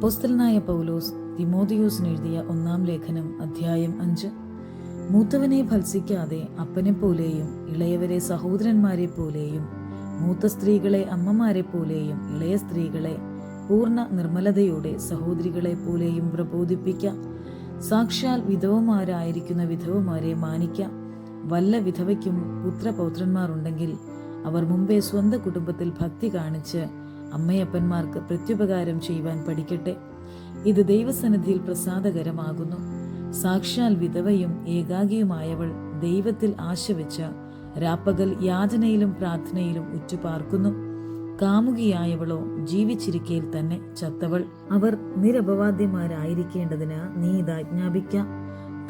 അപ്പോസ്തലനായ പൗലോസ് തിമോതിയോസിന് എഴുതിയ ഒന്നാം ലേഖനം അധ്യായം അഞ്ച്. മൂത്തവനെ ഭത്സിക്കാതെ അപ്പനെ പോലെയും ഇളയവരെ സഹോദരന്മാരെ പോലെയും മൂത്ത സ്ത്രീകളെ അമ്മമാരെ പോലെയും ഇളയ സ്ത്രീകളെ പൂർണ നിർമ്മലതയോടെ സഹോദരികളെ പോലെയും പ്രബോധിപ്പിക്കാം. സാക്ഷാൽ വിധവമാരായിരിക്കുന്ന വിധവമാരെ മാനിക്കാം. വല്ല വിധവയ്ക്കും പുത്രപൗത്രന്മാരുണ്ടെങ്കിൽ അവർ മുമ്പേ സ്വന്തം കുടുംബത്തിൽ ഭക്തി കാണിച്ച് അമ്മയപ്പന്മാർക്ക് പ്രത്യുപകാരം ചെയ്യുവാൻ പഠിക്കട്ടെ. ഇത് ദൈവസന്നിധിയിൽ പ്രസാദകരമാകുന്നു. സാക്ഷാൽ വിധവയും ഏകാഗിയുമായവൾ ദൈവത്തിൽ ആശ വെച്ച് രാപ്പകൽ യാചനയിലും പ്രാർത്ഥനയിലും ഉറ്റുപാർക്കുന്നു. കാമുകിയായവളോ ജീവിച്ചിരിക്കയിൽ തന്നെ ചത്തവൾ. അവർ നിരപവാദ്യമാരായിരിക്കേണ്ടതിന് നീ ഇത്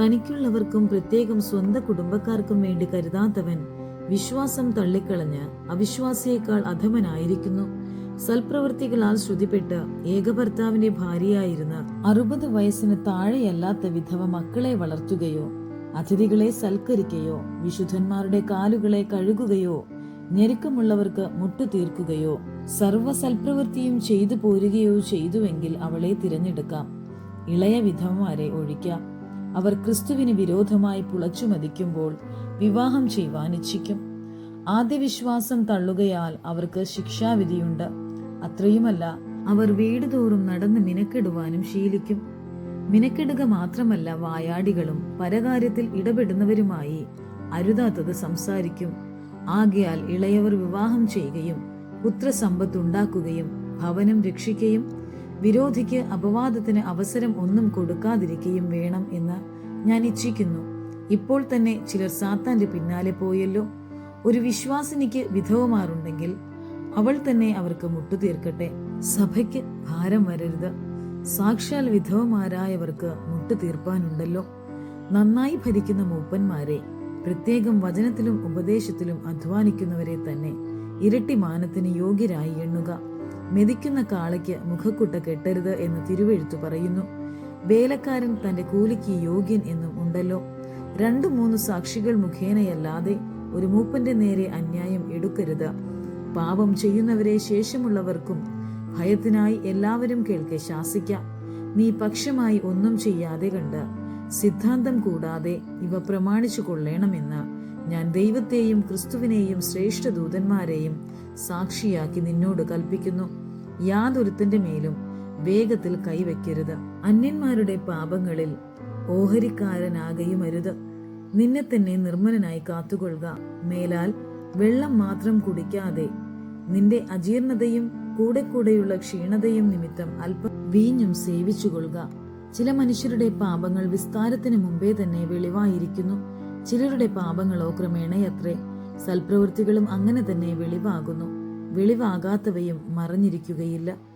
തനിക്കുള്ളവർക്കും പ്രത്യേകം സ്വന്തം കുടുംബക്കാർക്കും വേണ്ടി കരുതാത്തവൻ വിശ്വാസം തള്ളിക്കളഞ്ഞ് അവിശ്വാസിയേക്കാൾ അധമനായിരിക്കുന്നു. സൽപ്രവൃത്തികളാൽ ശ്രുതിപ്പെട്ട് ഏകഭർത്താവിന്റെ ഭാര്യയായിരുന്ന അറുപത് വയസ്സിന് താഴെയല്ലാത്ത വിധവ മക്കളെ വളർത്തുകയോ അതിഥികളെ സൽക്കരിക്കുകയോ വിശുദ്ധന്മാരുടെ കാലുകളെ കഴുകുകയോ ഞെരുക്കമുള്ളവർക്ക് മുട്ടു തീർക്കുകയോ സർവ സൽപ്രവൃത്തിയും ചെയ്തു പോരുകയോ ചെയ്തുവെങ്കിൽ അവളെ തിരഞ്ഞെടുക്കാം. ഇളയ വിധവമാരെ ഒഴിക്കാം. അവർ ക്രിസ്തുവിന് വിരോധമായി പുളച്ചു മതിക്കുമ്പോൾ വിവാഹം ചെയ്യുവാൻ ഇച്ഛിക്കും. തള്ളുകയാൽ അവർക്ക് ശിക്ഷാവിധിയുണ്ട്. അത്രയുമല്ല അവർ വീട് തോറും നടന്ന് മിനക്കെടുവാനും ശീലിക്കും. മിനക്കെടുക മാത്രമല്ല വായാടികളും പരകാര്യത്തിൽ ഇടപെടുന്നവരുമായി അരുതാത്തത് സംസാരിക്കും. ആകയാൽ ഇളയവർ വിവാഹം ചെയ്യുകയും പുത്രസമ്പത്തുണ്ടാക്കുകയും ഭവനം രക്ഷിക്കുകയും വിരോധിക്ക് അപവാദത്തിന് അവസരം ഒന്നും കൊടുക്കാതിരിക്കുകയും വേണം എന്ന് ഞാൻ ഇച്ഛിക്കുന്നു. ഇപ്പോൾ തന്നെ ചിലർ സാത്താന്റെ പിന്നാലെ പോയല്ലോ. ഒരു വിശ്വാസിനിക്ക് വിധവമാരുണ്ടെങ്കിൽ അവൾ തന്നെ അവർക്ക് മുട്ടുതീർക്കട്ടെ. സഭയ്ക്ക് ഭാരം വരരുത്. സാക്ഷാൽ വിധവമാരായവർക്ക് മുട്ടുതീർപ്പാനുണ്ടല്ലോ. നന്നായി ഭരിക്കുന്ന മൂപ്പന്മാരെ പ്രത്യേകം വചനത്തിലും ഉപദേശത്തിലും അധ്വാനിക്കുന്നവരെ തന്നെ ഇരട്ടി മാനത്തിന് യോഗ്യരായി എണ്ണുക. മെതിക്കുന്ന കാളയ്ക്ക് മുഖക്കുട്ട കെട്ടരുത് എന്ന് തിരുവെഴുത്തു പറയുന്നു. വേലക്കാരൻ തന്റെ കൂലിക്ക് യോഗ്യൻ എന്നും ഉണ്ടല്ലോ. രണ്ടു മൂന്ന് സാക്ഷികൾ മുഖേനയല്ലാതെ ഒരു മൂപ്പന്റെ നേരെ അന്യായം എടുക്കരുത്. പാപം ചെയ്യുന്നവരെ ശേഷമുള്ളവർക്കും ഭയത്തിനായി എല്ലാവരും കേൾക്കെ ശാസിക്കാം. നീ പക്ഷമായി ഒന്നും ചെയ്യാതെ കണ്ട് സിദ്ധാന്തം കൂടാതെ ഇവ പ്രമാണിച്ചു കൊള്ളേണമെന്ന് ഞാൻ ദൈവത്തെയും ക്രിസ്തുവിനെയും ശ്രേഷ്ഠ ദൂതന്മാരെയും സാക്ഷിയാക്കി നിന്നോട് കൽപ്പിക്കുന്നു. യാതൊരുത്തിന്റെ മേലും വേഗത്തിൽ കൈവയ്ക്കരുത്. അന്യന്മാരുടെ പാപങ്ങളിൽ ഓഹരിക്കാരനാകയുമരുത്. നിന്നെ തന്നെ നിർമ്മലനായി കാത്തുകൊള്ളുക. മേലാൽ വെള്ളം മാത്രം കുടിക്കാതെ നിന്റെ അജീർണതയും കൂടെ കൂടെയുള്ള ക്ഷീണതയും നിമിത്തം അല്പം വീഞ്ഞും സേവിച്ചുകൊള്ളുക. ചില മനുഷ്യരുടെ പാപങ്ങൾ വിസ്താരത്തിന് മുമ്പേ തന്നെ വെളിവായിരിക്കുന്നു. ചിലരുടെ പാപങ്ങളോ ക്രമേണയത്രേ സൽപ്രവൃത്തികളും അങ്ങനെ തന്നെ വെളിവാകുന്നു. വെളിവാകാത്തവയും മറഞ്ഞിരിക്കുകയില്ല.